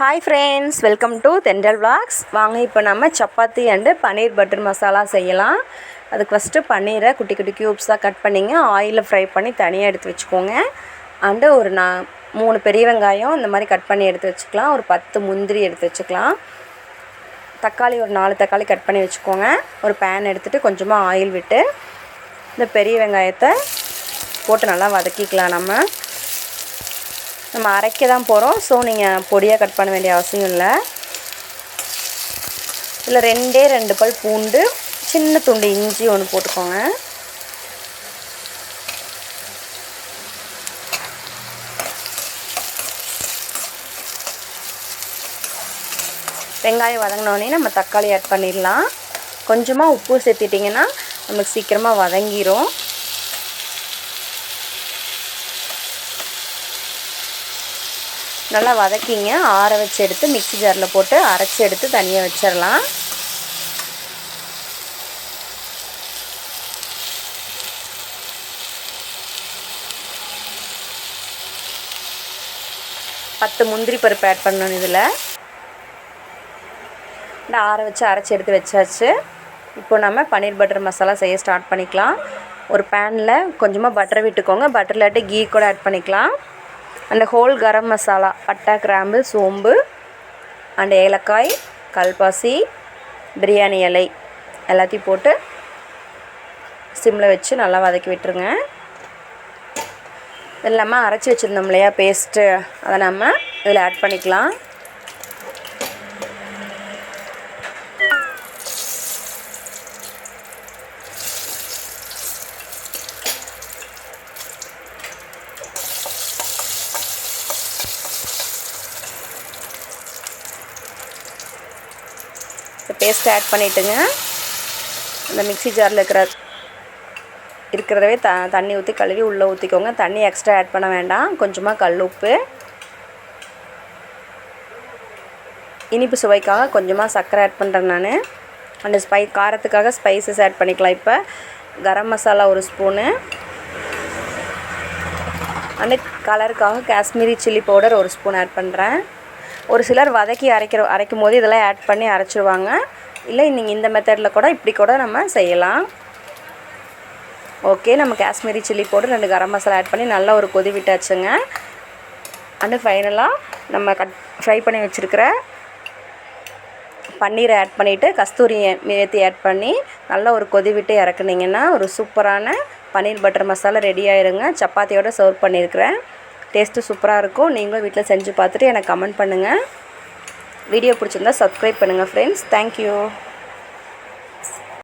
Hi friends welcome to தெண்டல் vlogs. வாங்க இப்போ நம்ம சப்பாத்தி அண்டு பன்னீர் பட்டர் மசாலா செய்யலாம். அதுக்கு ஃபஸ்ட்டு பன்னீரை குட்டி குட்டி க்யூப்ஸாக கட் பண்ணிங்க. ஆயிலில் ஃப்ரை பண்ணி தனியாக எடுத்து வச்சுக்கோங்க. அண்டு ஒரு நான் மூணு பெரிய வெங்காயம் இந்த மாதிரி கட் பண்ணி எடுத்து வச்சுக்கலாம். ஒரு பத்து முந்திரி எடுத்து வச்சுக்கலாம். தக்காளி ஒரு நாலு தக்காளி கட் பண்ணி வச்சுக்கோங்க. ஒரு பேன் எடுத்துகிட்டு கொஞ்சமாக ஆயில் விட்டு இந்த பெரிய வெங்காயத்தை போட்டு நல்லா வதக்கிக்கலாம் நம்ம. நம்ம அரைக்க தான் போகிறோம் ஸோ நீங்கள் பொடியாக கட் பண்ண வேண்டிய அவசியம் இல்லை. இதில் ரெண்டே ரெண்டு பல் பூண்டு சின்ன துண்டு இஞ்சி ஒன்று போட்டுக்கோங்க. வெங்காயம் வதங்கினோடனே நம்ம தக்காளி ஆட் பண்ணிடலாம். கொஞ்சமாக உப்பு சேர்த்திட்டிங்கன்னா நமக்கு சீக்கிரமாக வதங்கிரும். நல்லா வதக்கிங்க. ஆற வச்சு எடுத்து மிக்ஸி ஜாரில் போட்டு அரைச்சி எடுத்து தனியாக வச்சிடலாம் பத்து முந்திரி பருப்பு ஆட் பண்ணணும் இதில். இந்த ஆற வச்சு அரைச்சி எடுத்து வச்சாச்சு. இப்போ நம்ம பன்னீர் பட்டர் மசாலா செய்ய ஸ்டார்ட் பண்ணிக்கலாம். ஒரு பேனில் கொஞ்சமாக பட்டர் விட்டுக்கோங்க. பட்டர் இல்லாட்டி கீ கூட ஆட் பண்ணிக்கலாம். அந்த ஹோல் கரம் மசாலா பட்டை கிராம்பு சோம்பு அண்ட் ஏலக்காய் கல்பாசி பிரியாணி இலை எல்லாத்தையும் போட்டு சிம்மில் வச்சு நல்லா வதக்கி விட்டுருங்க. இது இல்லாமல் அரைச்சி வச்சுருந்தோம் இல்லையா பேஸ்ட்டு அதை நம்ம இதில் ஆட் பண்ணிக்கலாம். பேஸ்ட்டை ஆட் பண்ணிவிட்டுங்க இந்த மிக்சி ஜாரில் இருக்கிற இருக்கிறதவே த தண்ணி ஊற்றி கழுவி உள்ளே ஊற்றிக்கோங்க தண்ணி எக்ஸ்ட்ரா ஆட் பண்ண வேண்டாம். கொஞ்சமாக கல் உப்பு. இனிப்பு சுவைக்காக கொஞ்சமாக சர்க்கரை ஆட் பண்ணுறேன் நான். அந்த ஸ்பை காரத்துக்காக ஸ்பைசஸ் ஆட் பண்ணிக்கலாம் இப்போ. கரம் மசாலா ஒரு ஸ்பூனு அண்டு கலருக்காக காஷ்மீரி சில்லி பவுடர் ஒரு ஸ்பூன் ஆட் பண்ணுறேன் ஒரு சிலர் வதக்கி அரைக்கிற அரைக்கும் போது இதெல்லாம் ஆட் பண்ணி அரைச்சிடுவாங்க இல்லை நீங்கள் இந்த மெத்தடில் கூட இப்படி கூட நம்ம செய்யலாம். ஓகே நம்ம காஷ்மீரி சில்லி போட்டு ரெண்டு கரம் மசாலா ஆட் பண்ணி நல்லா ஒரு கொதி விட்டாச்சுங்க. அண்டு ஃபைனலாக நம்ம கட் ஃப்ரை பண்ணி வச்சுருக்கிற பன்னீரை ஆட் பண்ணிவிட்டு கஸ்தூரி மேத்தி ஆட் பண்ணி நல்லா ஒரு கொதி விட்டு இறக்குனீங்கன்னா ஒரு சூப்பரான பன்னீர் பட்டர் மசாலா ரெடி ஆயிருங்க. சப்பாத்தியோடு சர்வ் பண்ணியிருக்கிறேன். டேஸ்ட்டு சூப்பராக இருக்கும். நீங்களும் வீட்டில் செஞ்சு பார்த்துட்டு எனக்கு கமெண்ட் பண்ணுங்கள் வீடியோ பிடிச்சிருந்தா சப்ஸ்கிரைப் பண்ணுங்கள் ஃப்ரெண்ட்ஸ் தேங்க்யூ